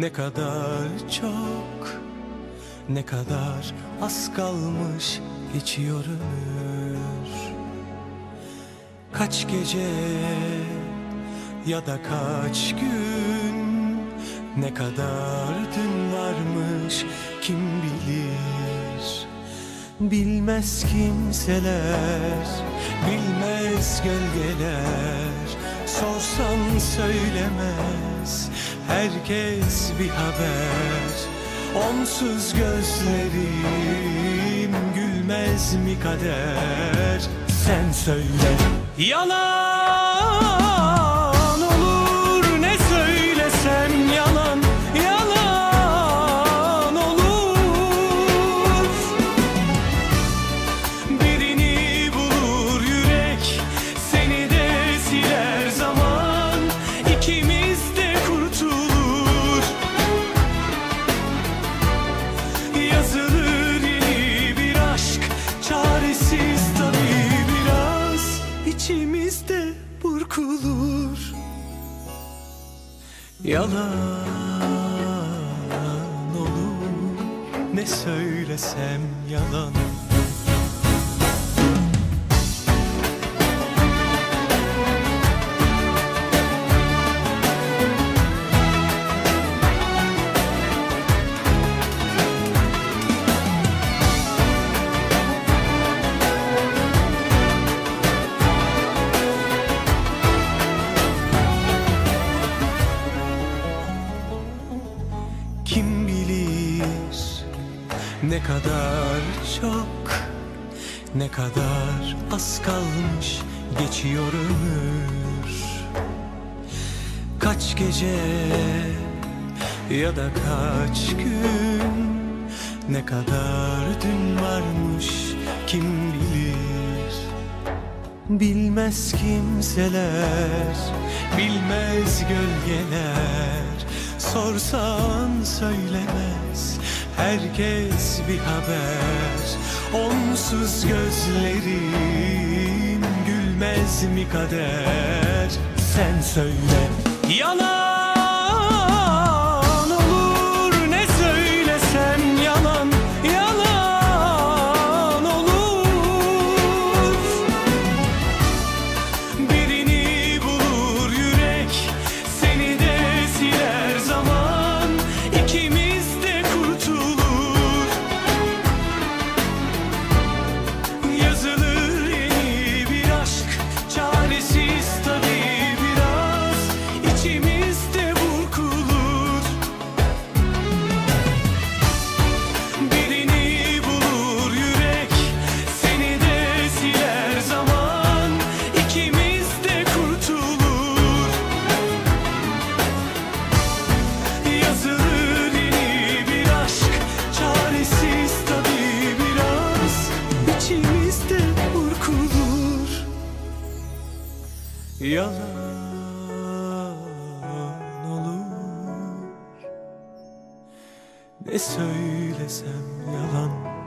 Ne kadar çok Ne kadar az kalmış Geçiyor ömür. Kaç gece Ya da kaç gün Ne kadar dün varmış Kim bilir. Bilmez kimseler Bilmez gölgeler Sorsan söylemez Herkes bir haber. Onsuz gözlerim Gülmez mi kader? Sen söyle. Yalan burkulur Yalan olur. Ne söylesem yalan Kim ne kadar çok ne kadar az kalmış geçiyor ömür Kaç gece ya da kaç gün ne kadar dün varmış kim bilir. Bilmez kimseler, bilmez gölgeler Sorsan söylemez herkes bir haber. Onsuz gözlerim gülmez mi kader? Sen söyle Yalan Yalan olur. Ne söylesem yalan